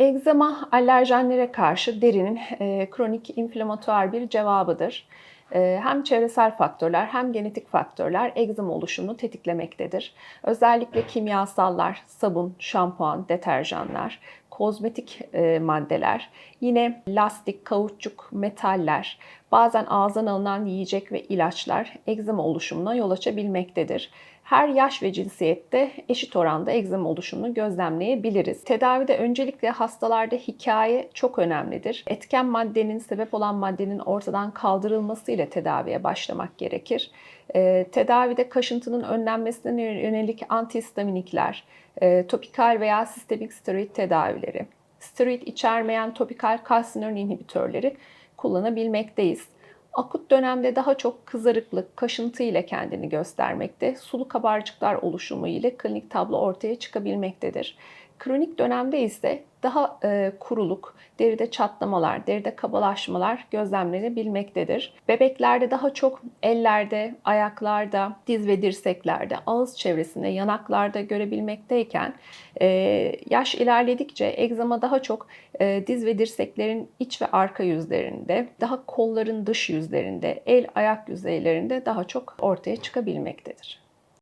Egzama alerjenlere karşı derinin e, kronik inflamatuar bir cevabıdır. E, hem çevresel faktörler hem genetik faktörler egzama oluşumunu tetiklemektedir. Özellikle kimyasallar, sabun, şampuan, deterjanlar, kozmetik e, maddeler, yine lastik, kauçuk, metaller, bazen ağızdan alınan yiyecek ve ilaçlar egzama oluşumuna yol açabilmektedir. Her yaş ve cinsiyette eşit oranda egzama oluşumunu gözlemleyebiliriz. Tedavide öncelikle hastalarda hikaye çok önemlidir. Etken maddenin, sebep olan maddenin ortadan kaldırılması ile tedaviye başlamak gerekir. Ee, tedavide kaşıntının önlenmesine yönelik antihistaminikler, e, topikal veya sistemik steroid tedavileri, steroid içermeyen topikal kalsinon inhibitörleri kullanabilmekteyiz. Akut dönemde daha çok kızarıklık, kaşıntı ile kendini göstermekte, sulu kabarcıklar oluşumu ile klinik tablo ortaya çıkabilmektedir. Kronik dönemde ise daha e, kuruluk, deride çatlamalar, deride kabalaşmalar gözlemlenebilmektedir. Bebeklerde daha çok ellerde, ayaklarda, diz ve dirseklerde, ağız çevresinde, yanaklarda görebilmekteyken e, yaş ilerledikçe egzama daha çok e, diz ve dirseklerin iç ve arka yüzlerinde, daha kolların dış yüzlerinde, el ayak yüzeylerinde daha çok ortaya çıkabilmektedir.